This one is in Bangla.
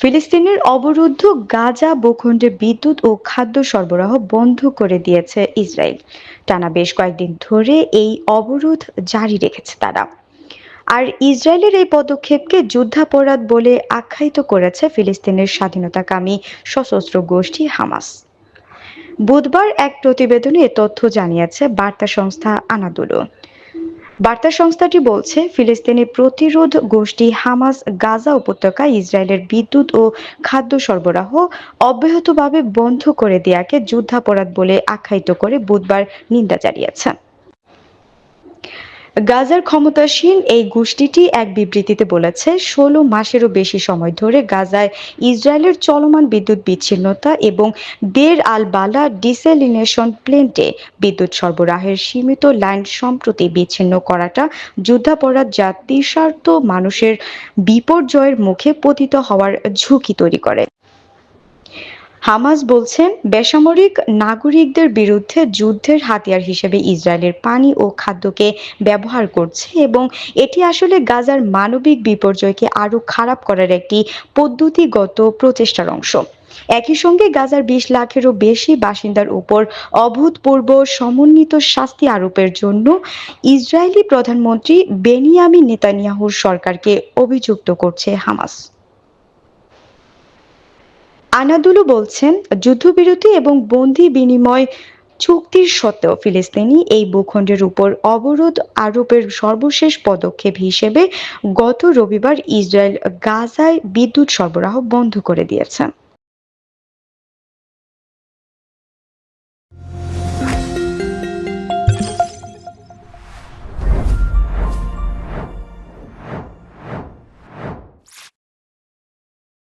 ফিলিস্তিনের অবরুদ্ধ গাজা ভূখণ্ডে বিদ্যুৎ ও খাদ্য সরবরাহ বন্ধ করে দিয়েছে ইসরায়েল। টানা বেশ কয়েকদিন ধরে এই অবরোধ জারি রেখেছে তারা। আর ইসরায়েলের এই পদক্ষেপকে যুদ্ধাপরাধ বলে আখ্যায়িত করেছে ফিলিস্তিনের স্বাধীনতাকামী সশস্ত্র গোষ্ঠী হামাস। বুধবার এক প্রতিবেদনে তথ্য জানিয়েছে বার্তা সংস্থা আনাদুলো বার্তা সংস্থাটি বলছে, ফিলিস্তিনি প্রতিরোধ গোষ্ঠী হামাস গাজা উপত্যকায় ইসরায়েলের বিদ্যুৎ ও খাদ্য সরবরাহ অব্যাহতভাবে বন্ধ করে দেয়াকে যুদ্ধাপরাধ বলে আখ্যায়িত করে বুধবার নিন্দা জানিয়েছে গাজার ক্ষমতাসীন এই গোষ্ঠীটি এক বিবৃতিতে বলেছে, ষোলো মাসেরও বেশি সময় ধরে গাজায় ইসরায়েলের চলমান বিদ্যুৎ বিচ্ছিন্নতা এবং দের আল বালা ডিসেলিনেশন প্লেন্টে বিদ্যুৎ সরবরাহের সীমিত লাইন সম্প্রতি বিচ্ছিন্ন করাটা যুদ্ধাপরাধ যা তিসার্থ মানুষের বিপর্যয়ের মুখে পতিত হওয়ার ঝুঁকি তৈরি করে। হামাস বলছেন, বেসামরিক নাগরিকদের বিরুদ্ধে যুদ্ধের হাতিয়ার হিসেবে ইসরায়েলের পানি ও খাদ্যকে ব্যবহার করছে এবং এটি আসলে গাজার মানবিক বিপর্যয়কে আরও খারাপ করার একটি পদ্ধতিগত প্রচেষ্টার অংশ। একই সঙ্গে গাজার বিশ লাখেরও বেশি বাসিন্দার উপর অভূতপূর্ব সমন্বিত শাস্তি আরোপের জন্য ইসরায়েলি প্রধানমন্ত্রী বেনিয়ামিন নেতানিয়াহুর সরকারকে অভিযুক্ত করছে হামাস। আনাদুলু বলছেন, যুদ্ধবিরতি এবং বন্দি বিনিময় চুক্তির সত্ত্বেও ফিলিস্তিনি এই ভূখণ্ডের উপর অবরোধ আরোপের সর্বশেষ পদক্ষেপ হিসেবে গত রবিবার ইসরায়েল গাজায় বিদ্যুৎ সরবরাহ বন্ধ করে দিয়েছে।